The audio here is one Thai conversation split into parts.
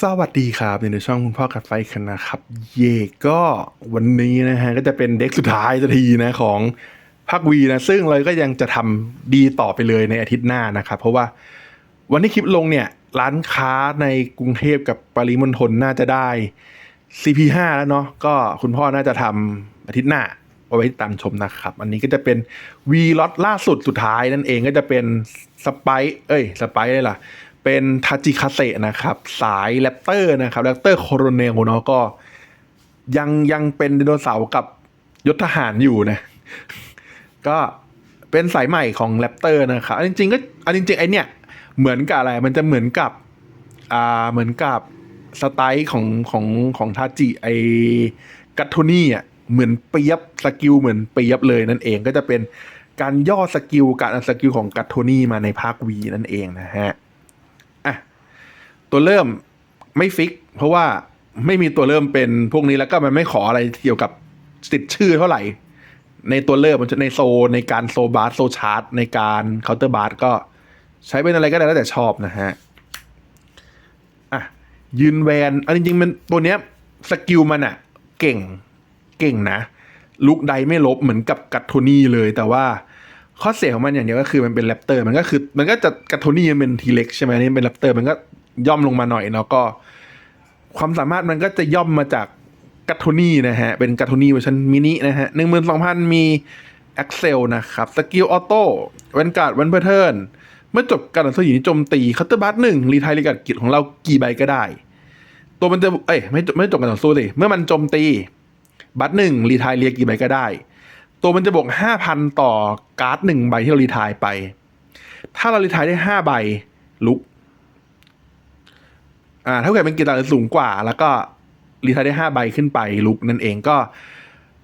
สวัสดีครับในช่องคุณพ่อกัดไฟกันนะครับ เย่ก็วันนี้นะฮะก็จะเป็นเด็กสุดท้ายสักทีนะของภาควีนะซึ่งเราก็ยังจะทำดีต่อไปเลยในอาทิตย์หน้านะครับเพราะว่าวันที่คลิปลงเนี่ยร้านค้าในกรุงเทพกับปริมณฑลน่าจะได้ CP5 แล้วเนาะก็คุณพ่อน่าจะทำอาทิตย์หน้าเอาไว้ติดตามชมนะครับ อันนี้ก็จะเป็นวีล็อตล่าสุดสุดท้ายนั่นเองก็จะเป็นสไปเอ้ยสไปเลยล่ะ เป็นทาจิคาเซนะครับ สายแรปเตอร์นะครับแรปเตอร์โคโรเนลเนาะก็ ยังยังเป็นไดโนเสาร์กับยศทหารอยู่นะ ก็เป็นสายใหม่ของแรปเตอร์นะครับอันจริงๆก็อันจริงๆไอเนี่ย เหมือนกับอะไร มันจะเหมือนกับ อ่าเหมือนกับสไตล์ของของของทาจิไอกัตโทนี่อะเหมือนเปียบสกิลเหมือนเปียบเลยนั่นเองก็จะเป็นการย่อสกิลการอัดสกิลของกัตโทนี่มาในภาควีนั่นเองนะฮะ ตัวเริ่มไม่ฟิก เพราะว่าไม่มีตัวเริ่มเป็นพวกนี้แล้วก็มันไม่ขออะไรเกี่ยวกับติดชื่อเท่าไหร่ ในตัวเริ่มมันจะในโซในการโซบาร์โซชาร์ตในการเคาน์เตอร์บาร์ก็ใช้เป็นอะไรก็ได้แล้วแต่ชอบนะฮะอะยืนแวนอันจริงๆมันตัวเนี้ยสกิลมันอะเก่งเก่งนะลุกใดไม่ลบเหมือนกับกัตโทนี่เลยแต่ว่าข้อเสียของมันอย่างเดียวก็คือมันเป็นแรปเตอร์มันก็คือ มันก็จะกัตโทนี่มันเป็นทีเล็กใช่ไหมนี่เป็นแรปเตอร์มันก็ ย่อมลงมาหน่อยเนาะก็ ความสามารถมันก็จะย่อมมาจากกัตโทนี่นะฮะ เป็นกัตโทนี่เวอร์ชันมินินะฮะหนึ่งหมื่นสองพันมี Excel นะครับ สกิลออโต้เวนการ์ดเวนเพอร์เทิร์นเมื่อจบการต่อสู้หญิงโจมตีคัตเตอร์บัตหนึ่งรีไทายรีกัดกิจของเรากี่ใบก็ได้ ตัวมันจะ เอ้ย ไม่ไม่จบการต่อสู้เลยเมื่อมันโจมตี บัตหนึ่งรีไทยเรียกี่ใบก็ได้ ตัวมันจะบวกห้าพันต่อการ์ดหนึ่งใบที่เรารีไทยไป ถ้าเรารีไทยได้ห้าใบลุก อ่าถ้าเกิดเป็นกีฬาสูงกว่า แล้วก็รีไทายได้ห้าใบขึ้นไปลุกนั่นเองก็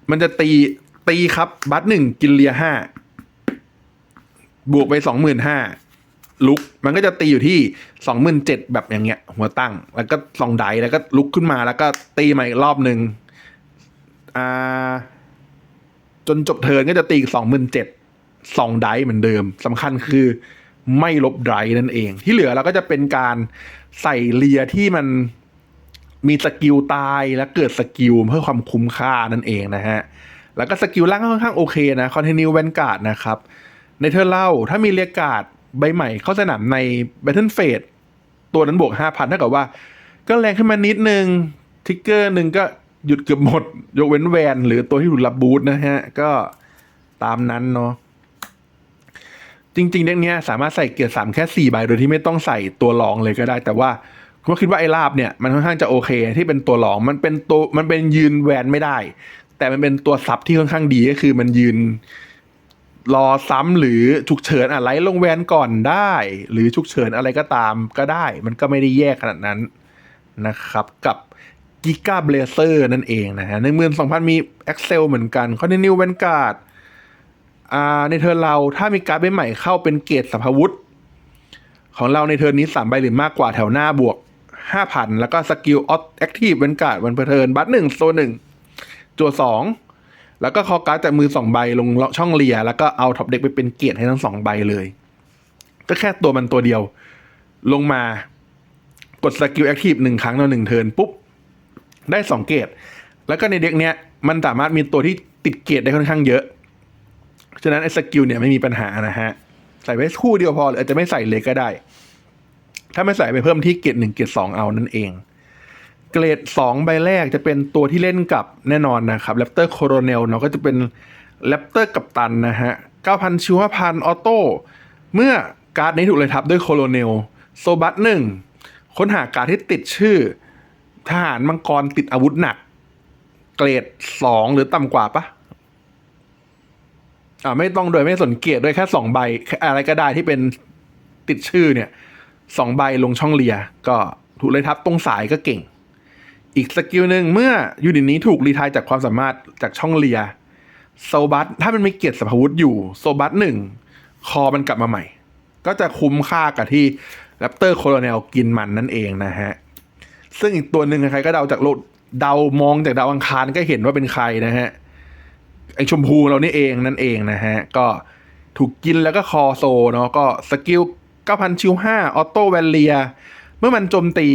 มันจะตีตีครับ บัตหนึ่งกินเลียห้าบวกไปสองหมื่นห้าลุก มันก็จะตีอยู่ที่สองหมื่นเจ็ดแบบอย่างเงี้ย หัวตั้ง แล้วก็สองไดแล้วก็ลุกขึ้นมาแล้วก็ตีใหม่อีกรอบหนึ่งอ่าจนจบเทิร์นก็จะตีสองหมื่นเจ็ดสองไดเหมือนเดิมสำคัญคือ ไม่ลบไดนั่นเอง ที่เหลือเราก็จะเป็นการใส่เลียที่มันมีสกิลตายและเกิดสกิลเพื่อความคุ้มค่านั่นเองนะฮะ แล้วก็สกิลล่างก็ค่อนข้างโอเคนะคอนเทนิวแวนการ์ดนะครับ ในเธอเล่าถ้ามีเรียการ์ดใบใหม่เข้าสนามใน Battle f a t e ตัวนั้นบวก 5,000เท่ากับว่า ก็แรงขึ้นมานิดนึงทิกเกอร์หนึ่งก็หยุดเกือบหมด ยกเว้นแวน หรือตัวที่ถูกรับบูทนะฮะ ก็ตามนั้นเนาะ จริงๆเด็กเนี้ยสามารถใส่เกียร์สามแค่สี่ใบโดยที่ไม่ต้องใส่ตัวรองเลยก็ได้ แต่ว่าผมก็คิดว่าไอ้ลาบเนี่ยมันค่อนข้างจะโอเค ที่เป็นตัวรองมันเป็นตัวมันเป็นยืนแวนไม่ได้ แต่มันเป็นตัวซับที่ค่อนข้างดีก็คือมันยืนรอซ้ำหรือฉุกเฉินอะไรลงแวนก่อนได้ หรือฉุกเฉินอะไรก็ตามก็ได้ มันก็ไม่ได้แยกขนาดนั้นนะครับกับกิก้าเบลเซอร์นั่นเองนะฮะในเมืองสองพันมี Excel เหมือนกันคอนเทนิวแวนการ์ด ในเทิร์นเราถ้ามีการ์ดใบใหม่เข้าเป็นเกรดสัพวุธ ของเราในเทิร์นนี้สามใบหรือมากกว่าแถวหน้าบวกห้าพันแล้วก็สกิลออแอคทีฟแวนการ์ดวันเพเทิร์นบัตหนึ่งโซหนึ่งจัวสองแล้วก็คอการ์ดจากมือสองใบลงช่องเลีย แล้วก็เอาท็อปเด็กไปเป็นเกียรติให้ทั้งสองใบเลย ก็แค่ตัวมันตัวเดียว ลงมากดสกิลแอคทีฟหนึ่งครั้งต่อหนึ่งเทิร์นปุ๊บ ได้สองเกตแล้วก็ในเด็กเนี้ยมันสามารถมีตัวที่ติดเกตได้ค่อนข้างเยอะ ฉะนั้นไอ้สกิลเนี่ยไม่มีปัญหานะฮะ ใส่ไว้คู่เดียวพอหรืออาจจะไม่ใส่เลยก็ได้ ถ้าไม่ใส่ไปเพิ่มที่เกตหนึ่งเกตสองเอานั่นเอง เกรดสองใบแรกจะเป็นตัวที่เล่นกับแน่นอนนะครับแรปเตอร์โคโรเนลเนาะก็จะเป็นแรปเตอร์กับตันนะฮะ9,000ชิวพันออโต้เมื่อการ์ดนี้ถูกเลยทับด้วยโคโรเนลโซบัตหนึ่งค้นหาการ์ดที่ติดชื่อ ทหารมังกรติดอาวุธหนัก เกรดสองหรือต่ำกว่าปะ อ่าไม่ต้องโดยไม่สนเกียรติด้วยแค่สองใบ อะไรก็ได้ที่เป็นติดชื่อเนี่ยสองใบลงช่องเลีย ก็ถูกเลยทับตรงสายก็เก่ง อีกสกิลหนึ่งเมื่อยูนิตนี้ถูกรีไทายจากความสามารถจากช่องเลียโซบัตถ้ามันมีเกียรติสัมภวุธอยู่โซบัตหนึ่งคอมันกลับมาใหม่ ก็จะคุ้มค่ากับที่แรปเตอร์โคโลเนลกินมันนั่นเองนะฮะ ซึ่งอีกตัวหนึ่งใครก็เดาจากโลกเดามองจากดาวอังคารก็เห็นว่าเป็นใครนะฮะ ไอชมพูเรานี่เองนั่นเองนะฮะ ก็ถูกกินแล้วก็คอโซเนาะก็สกิล 9,000 ชิว5ออโต้แวนเลีย เมื่อมันโจมตี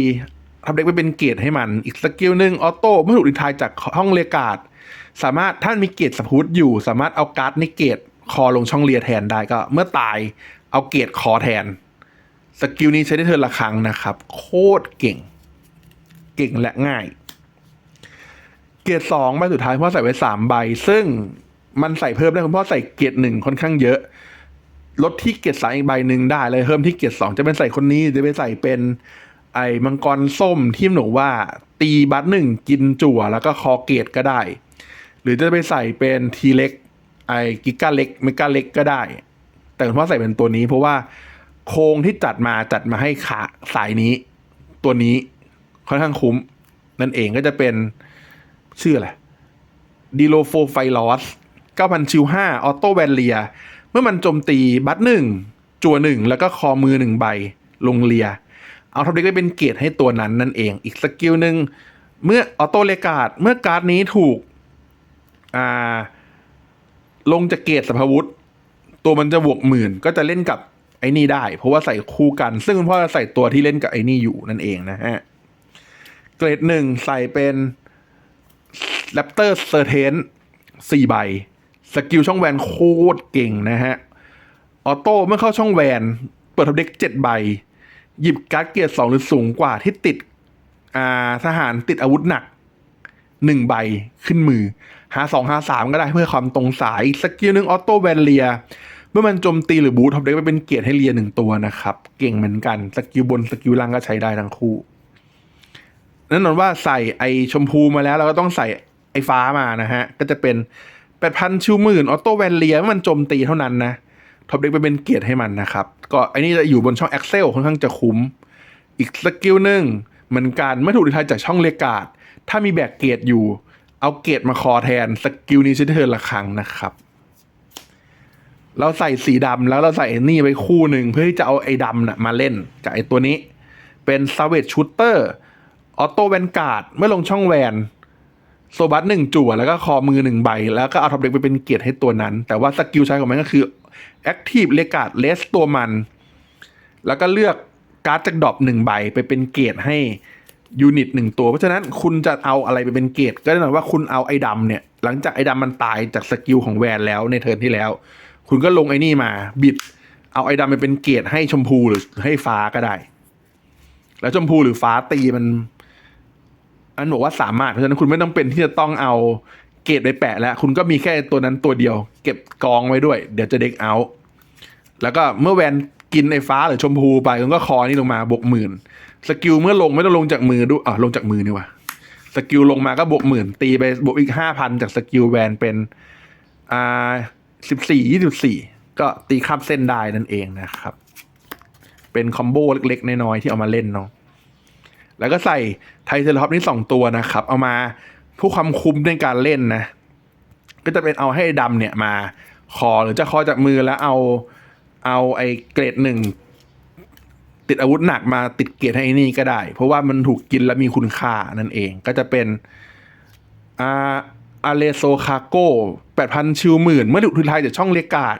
ทำเด็กไปเป็นเกรดให้มัน อีกสกิลหนึ่งออโต้เมื่อถูกรีทายจากห้องเรียกาดสามารถถ้ามีเกรดสพุทอยู่ สามารถเอาการ์ดในเกรดคอลงช่องเรียแทนได้ก็ เมื่อตายเอาเกรดคอแทน สกิลนี้ใช้ได้เทิร์นละครั้งนะครับ โคตรเก่ง เก่งและง่าย เกียร์สองใบสุดท้ายคุณพ่อใส่ไว้สามใบ ซึ่งมันใส่เพิ่มได้คุณพ่อใส่เกียร์หนึ่งค่อนข้างเยอะลดที่เกียร์สามอีกใบหนึ่งได้เลยเพิ่มที่เกียร์สองจะเป็นใส่คนนี้จะไปใส่เป็น ไอ้มังกรส้มที่หนูว่า ตีบัตหนึ่งกินจั่วแล้วก็คอเกตก็ได้ หรือจะไปใส่เป็นทีเล็กไอ้กิก้าเล็กเมกาเล็กก็ได้ แต่คุณพ่อใส่เป็นตัวนี้ เพราะว่าโครงที่จัดมาจัดมาให้ขาสายนี้ ตัวนี้ค่อนข้างคุ้ม นั่นเองก็จะเป็น ชื่ออะไรดีโลโฟไฟลอส9,000ชิว5ออโต้แวนเลีย เมื่อมันโจมตีบัตหนึ่งจัวหนึ่งแล้วก็คอมือหนึ่งใบ ลงเลีย เอาท็อปเด็กได้เป็นเกรดให้ตัวนั้นนั่นเอง อีกสกิลหนึ่งเมื่อออโต้เลกาดเมื่อการ์ดนี้ถูกอ่าลงจากเกรดสภาวุธ ตัวมันจะบวกหมื่นก็จะเล่นกับไอ้นี่ได้ เพราะว่าใส่คู่กัน ซึ่งคุณพ่อจะใส่ตัวที่เล่นกับไอ้นี่อยู่นั่นเองนะฮะ เกรดหนึ่งใส่เป็น แรปเตอร์เซอร์เทนสี่ใบ สกิลช่องแวนโคตรเก่งนะฮะ ออโต้เมื่อเข้าช่องแวน เปิดทับเด็กเจ็ดใบ หยิบการ์ดเกียร์สองหรือสูงกว่าที่ติดอ่าทหารติดอาวุธหนักหนึ่งใบขึ้นมือ หาสองหาสามก็ได้เพื่อความตรงสายสกิลหนึ่งออโต้แวนเลีย เมื่อมันโจมตีหรือบูททับเด็กไปเป็นเกียร์ให้เลียหนึ่งตัวนะครับ เก่งเหมือนกันสกิลบนสกิลล่างก็ใช้ได้ทั้งคู่แน่นอนว่าใส่ไอชมพูมาแล้วเราก็ต้องใส่ ฟ้ามานะฮะ ก็จะเป็นแปดพันชิวหมื่นออโต้แวนเลียมันโจมตีเท่านั้นนะท็อปเด็กไปเป็นเกียรติให้มันนะครับ ก็ไอนี่จะอยู่บนช่อง Excel ค่อนข้างจะคุ้ม อีกสกิลหนึ่งเหมือนกันเมื่อถูกดีทายจากช่องเลกาดถ้ามีแบกเกียร์อยู่ เอาเกียร์มาคอแทนสกิลนี้ใช้ได้เทิร์นละครั้งนะครับ เราใส่สีดำแล้วเราใส่นี่ไปคู่หนึ่งเพื่อที่จะเอาไอ้ดำน่ะมาเล่นกับไอ้ตัวนี้ เป็นซาเว e ชูเตอร์ออโต้แวนการ์ดเมื่อลงช่องแวน โซบัสหนึ่งจั่วแล้วก็คอมือหนึ่งใบ แล้วก็เอาท็อปเด็กไปเป็นเกียรติให้ตัวนั้น แต่ว่าสกิลใช้ของมันก็คือแอคทีฟเลกาดเลสตัวมัน แล้วก็เลือกการ์ดจากดรอปหนึ่งใบไปเป็นเกียรติให้ยูนิตหนึ่งตัว เพราะฉะนั้นคุณจะเอาอะไรไปเป็นเกียรติก็แน่นอนว่าคุณเอาไอ้ดำเนี่ย หลังจากไอ้ดำมันตายจากสกิลของแวนแล้วในเทิร์นที่แล้ว คุณก็ลงไอ้นี่มา บิด เอาไอ้ดำไปเป็นเกียรติให้ชมพูหรือให้ฟ้าก็ได้ แล้วชมพูหรือฟ้าตีมัน อันบอกว่าสามารถเพราะฉะนั้นคุณไม่ต้องเป็นที่จะต้องเอาเกรดไปแปะแล้ว คุณก็มีแค่ตัวนั้นตัวเดียว เก็บกองไว้ด้วย เดี๋ยวจะเด็กเอาแล้วก็เมื่อแวนกินไอ้ฟ้าหรือชมพูไปคุณก็คอนี่ลงมาบวกหมื่นสกิลเมื่อลงไม่ต้องลงจากมือด้วยอะลงจากมือนี่วะสกิลลงมาก็บวกหมื่นตีไปบวกอีกห้าพันจากสกิลแวนเป็นอ่าสิบสี่ยี่สิบสี่ก็ตีข้ามเส้นได้นั่นเองนะครับ เป็นคอมโบเล็กๆน้อยๆที่เอามาเล่นเนาะแล้วก็ใส่ ไทเทอร์ท็อปนี่สองตัวนะครับ เอามาผู้ความคุ้มในการเล่นนะ ก็จะเป็นเอาให้ดำเนี่ยมาคอหรือจะคอจากมือแล้วเอาเอาไอ้เกรดหนึ่งติดอาวุธหนักมาติดเกรดให้นี่ก็ได้ เพราะว่ามันถูกกินและมีคุณค่านั่นเองก็จะเป็นอาอาเลโซคาโก้แปดพันชิวหมื่น เมื่อถูกทุนทายจากช่องเลกาด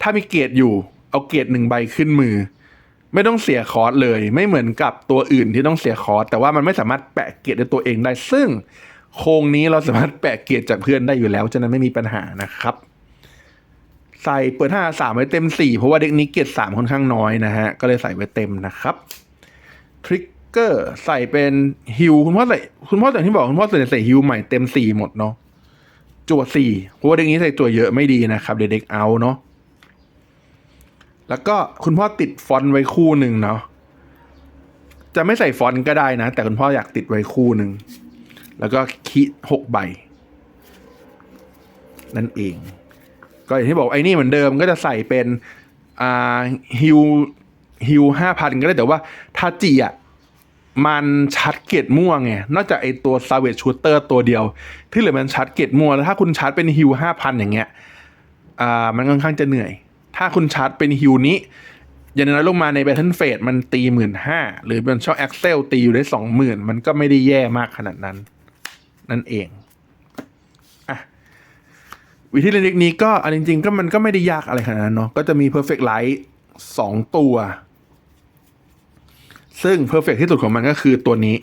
ถ้ามีเกรดอยู่ เอาเกรดหนึ่งใบขึ้นมือ ไม่ต้องเสียคอร์สเลย ไม่เหมือนกับตัวอื่นที่ต้องเสียคอร์สแต่ว่ามันไม่สามารถแปะเกียรติด้วยตัวเองได้ ซึ่งโครงนี้เราสามารถแปะเกียรติจากเพื่อนได้อยู่แล้วฉะนั้นไม่มีปัญหานะครับ ใส่เปิดห้าสามไว้เต็มสี่เพราะว่าเด็กนี้เกียรติสามค่อนข้างน้อยนะฮะก็เลยใส่ไว้เต็มนะครับทริกเกอร์ใส่เป็นฮิวคุณพ่อใส่คุณพ่ออย่างที่บอกคุณพ่อใส่ใส่ฮิวใหม่เต็มสี่หมดเนาะจั่วสี่เพราะว่าเด็กนี้ใส่จั่วเยอะไม่ดีนะครับเด็กๆเอาเนาะ แล้วก็คุณพ่อติดฟอนต์ไว้คู่หนึ่งเนาะจะไม่ใส่ฟอนต์ก็ได้นะ แต่คุณพ่ออยากติดไว้คู่หนึ่งแล้วก็คิหกใบ นั่นเอง ก็อย่างที่บอกไอ้นี่เหมือนเดิมก็จะใส่เป็นอ่าฮิวฮิวห้าพันก็ได้แต่ว่าทาจิอะมันชัดเกตมั่วไง นอกจากไอตัวซาเว e ชูเตอร์ตัวเดียว ที่เหลือมันชัดเกตมั่วแล้วถ้าคุณชาร์จเป็นฮิวห้าพันอย่างเงี้ย อ่า มันค่อนข้างจะเหนื่อย ถ้าคุณชาร์จเป็นฮิวนี้อย่างน้อยลงมาในแบทเทิลเฟสมันตีหมื่นห้าหรือเป็นช่องแอคเซลตีอยู่ได้สองหมื่นมันก็ไม่ได้แย่มากขนาดนั้น นั่นเองอะวิธีเล่นเทคนี้ก็อันจริง ๆ ก็มันก็ไม่ได้ยากอะไรขนาดนั้นเนาะก็จะมี Perfect Light สองตัว ซึ่ง Perfect ที่สุดของมันก็คือตัวนี้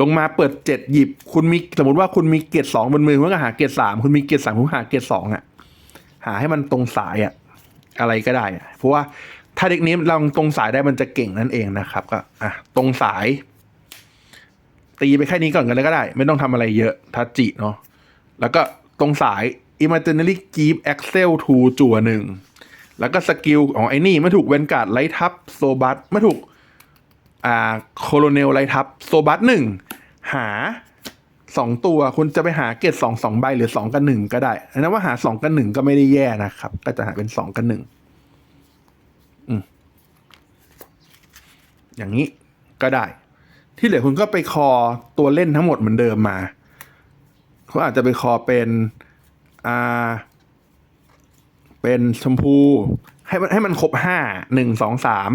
ลงมาเปิดเจ็ดหยิบ คุณมีสมมติว่าคุณมีเกรดสองบนมือคุณก็หาเกรดสามคุณมีเกรดสามคุณหาเกรดสองอะหาให้มันตรงสายอะ อะไรก็ได้ เพราะว่าถ้าเด็กนี้เราตรงสายได้มันจะเก่งนั่นเองนะครับ ก็อะตรงสาย ตีไปแค่นี้ก่อนกันเลยก็ได้ ไม่ต้องทำอะไรเยอะทัจิเนาะแล้วก็ตรงสาย imaginary keep axel to จั่วหนึ่งแล้วก็สกิลของไอ้นี่ไม่ถูกเวนการ์ดไลทับโซบัสไม่ถูกอ่าโคโลเนลไลทับโซบัสหนึ่งหา สองตัวคุณจะไปหาเกตสองสองใบหรือสองกับหนึ่งก็ได้อันนั้นว่าหาสองกับหนึ่งก็ไม่ได้แย่นะครับ ก็จะหาเป็นสองกับหนึ่งอย่างนี้ก็ได้ ที่เหลือคุณก็ไปคอตัวเล่นทั้งหมดเหมือนเดิมมาเขาอาจจะไปคอเป็นอ่าเป็นชมพู ให้มันให้มันครบห้าหนึ่งสองสาม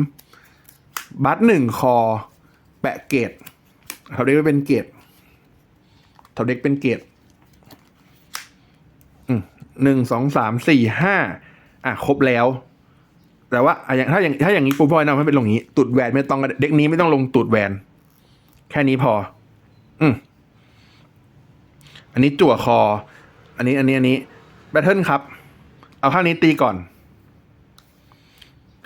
บัตหนึ่งคอ แปะเกตเขาเรียกว่าเป็นเกต เขาเด็กเป็นเกียร์หนึ่งสองสามสี่ห้าอะครบแล้ว แต่ว่าอย่างถ้าอย่างถ้าอย่างนี้ปูพอยนะไม่เป็นลงอย่างนี้ ตุดแหวนไม่ต้องเด็กนี้ไม่ต้องลงตุดแหวน แค่นี้พอ อืมอันนี้จั่วคอ อันนี้อันนี้อันนี้แบทเทิลครับ เอาข้างนี้ตีก่อน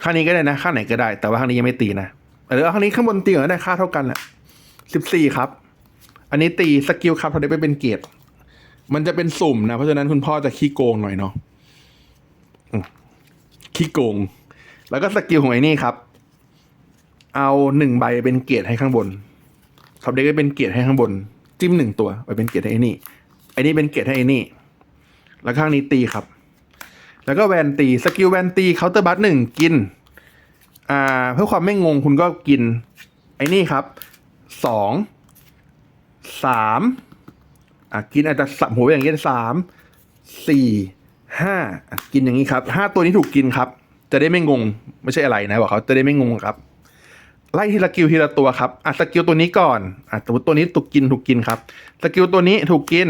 ข้างนี้ก็ได้นะข้างไหนก็ได้ แต่ว่าข้างนี้ยังไม่ตีนะเออเอาข้างนี้ข้างบนตีก่อนก็ได้ค่าเท่ากันแหละสิบสี่ครับ อันนี้ตีสกิลครับเขาได้ไปเป็นเกียรติมันจะเป็นสุ่มนะ เพราะฉะนั้นคุณพ่อจะขี้โกงหน่อยเนาะขี้โกง แล้วก็สกิลของไอ้นี่ครับ เอาหนึ่งใบเป็นเกียรติให้ข้างบนเขาได้ไปเป็นเกียรติให้ข้างบน จิ้มหนึ่งตัวไปเป็นเกียรติให้ไอ้นี่ไอ้นี่เป็นเกียรติให้ไอ้นี่ แล้วข้างนี้ตีครับ แล้วก็แวนตีสกิลแวนตีเคาน์เตอร์บัตหนึ่งกิน อ่า เพื่อความไม่งงคุณก็กิน ไอ้นี่ครับสอง สามอะกินอาจจะสับหัวอย่างเงี้ยสามสี่ห้ากินอย่างนี้ครับห้าตัวนี้ถูกกินครับ จะได้ไม่งง ไม่ใช่อะไรนะบอกเขาจะได้ไม่งงครับ ไล่ทีละกิลทีละตัวครับอะสกิลตัวนี้ก่อนอะสมมติตัวนี้ถูกกินถูกกินครับสกิลตัวนี้ถูกกิน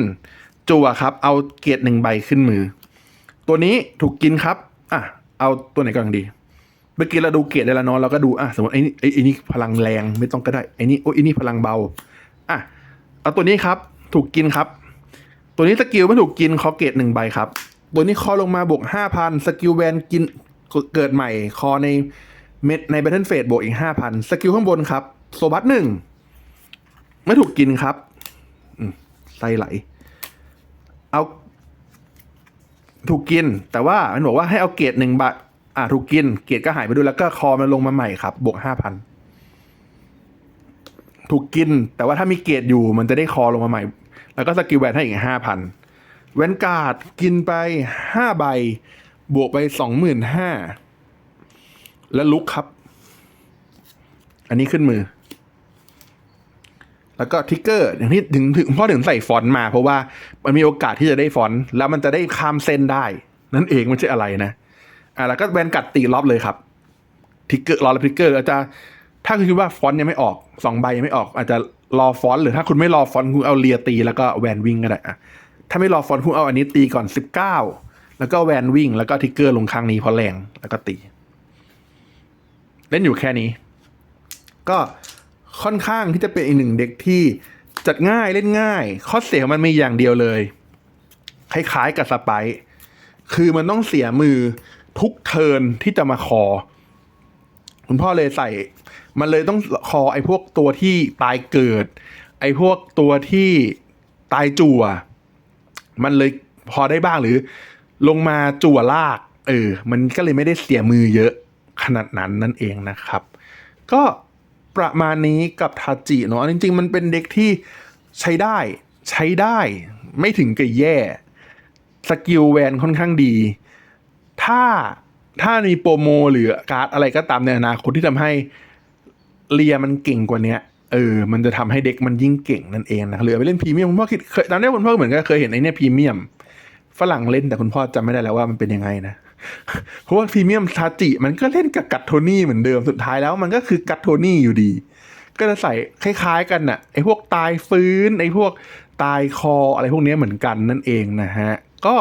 จั่วครับ เอาเกรดหนึ่งใบขึ้นมือ ตัวนี้ถูกกินครับอะเอาตัวไหนก่อนดีเมื่อกี้เราดูเกรดได้แล้วเนาะเราก็ดูอะสมมติไอ้นี่ไอ้นี่พลังแรงไม่ต้องก็ได้ไอ้นี่โอ้ยไอ้นี่พลังเบา เอาตัวนี้ครับถูกกินครับ ตัวนี้สกิลไม่ถูกกินคอเกรดหนึ่งใบครับ ตัวนี้คอลงมาบวกห้าพันสกิลแวนกินเกิดใหม่คอในเม็ดในแบทเทิลเฟสบวกอีกห้าพันสกิลข้างบนครับ โซบัสหนึ่งไม่ถูกกินครับไสไหล เอาถูกกิน แต่ว่ามันบอกว่าให้เอาเกรดหนึ่งบาทอ่าถูกกิน เกรดก็หายไปด้วยแล้วก็คอมันลงมาใหม่ครับ บวกห้าพัน ถูกกิน แต่ว่าถ้ามีเกรดอยู่มันจะได้คอลงมาใหม่ แล้วก็สกิลแวนให้อีกห้าพันแวนการ์ดกินไปห้าใบ บวกไปสองหมื่นห้าแล้วลุกครับ อันนี้ขึ้นมือ แล้วก็ทิกเกอร์อย่างที่ถึงถึงพ่อถึงใส่ฟอนต์มา เพราะว่ามันมีโอกาสที่จะได้ฟอนต์แล้วมันจะได้ข้ามเส้นได้ นั่นเองไม่ใช่อะไรนะอ่าแล้วก็แบนกัดตีล็อบเลยครับทิกเกอร์รอแล้วทิกเกอร์อาจจะ ถ้าคุณคิดว่าฟอนต์ยังไม่ออกสองใบยังไม่ออก อาจจะรอฟอนต์หรือถ้าคุณไม่รอฟอนต์คุณเอาเลียตีแล้วก็แวนวิ่งก็ได้อะถ้าไม่รอฟอนต์คุณเอาอันนี้ตีก่อนสิบเก้าแล้วก็แวนวิ่ง แล้วก็ทิกเกอร์ลงข้างนี้เพราะแรงแล้วก็ตี เล่นอยู่แค่นี้ ก็ค่อนข้างที่จะเป็นอีกหนึ่งเด็กที่จัดง่ายเล่นง่าย ข้อเสียมันมีอย่างเดียวเลย คล้ายๆกับสไปคือมันต้องเสียมือทุกเทิร์นที่จะมาคอ คุณพ่อเลยใส่ มันเลยต้องคอไอ้พวกตัวที่ตายเกิด ไอ้พวกตัวที่ตายจั่ว มันเลยพอได้บ้างหรือ ลงมาจั่วลาก เออ มันก็เลยไม่ได้เสียมือเยอะขนาดนั้นนั่นเองนะครับ ก็ประมาณนี้กับทาจิเนาะจริง ๆ มันเป็นเด็กที่ใช้ได้ ใช้ได้ไม่ถึงกับแย่ สกิลแวนค่อนข้างดี ถ้า ถ้ามีโปรโมหรือการ์ดอะไรก็ตามในอนาคตที่ทำให้เลียมันเก่งกว่าเนี้ยเออ มันจะทำให้เด็กมันยิ่งเก่งนั่นเองนะเหลือไปเล่นพรีเมียมคุณพ่อคิดเคยตอนนี้คุณพ่อเหมือนก็เคยเห็นไอ้เนี่ยพรีเมียมฝรั่งเล่นแต่คุณพ่อจำไม่ได้แล้วว่ามันเป็นยังไงนะ เพราะว่าพรีเมียมทาจิมันก็เล่นกับกัตโทนี่เหมือนเดิมสุดท้ายแล้วมันก็คือกัตโทนี่อยู่ดี ก็จะใส่คล้ายๆกันน่ะไอ้พวกตายฟื้นไอ้พวกตายคออะไรพวกนี้เหมือนกันนั่นเองนะฮะ ก็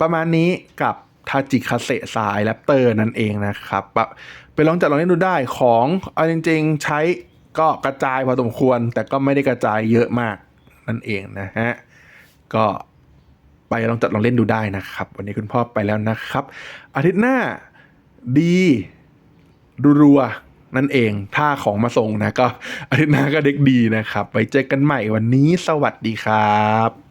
ประมาณนี้กับ ทาจิคาเซสายแรปเตอร์นั่นเองนะครับไปลองจัดลองเล่นดูได้ของเอาจริงๆใช้ก็กระจายพอสมควร แต่ก็ไม่ได้กระจายเยอะมากนั่นเองนะฮะ ก็ไปลองจัดลองเล่นดูได้นะครับ วันนี้คุณพ่อไปแล้วนะครับ อาทิตย์หน้าดีรัวนั่นเอง ถ้าของมาส่งนะก็อาทิตย์หน้าก็เด็กดีนะครับ ไปเจอกันใหม่วันนี้สวัสดีครับ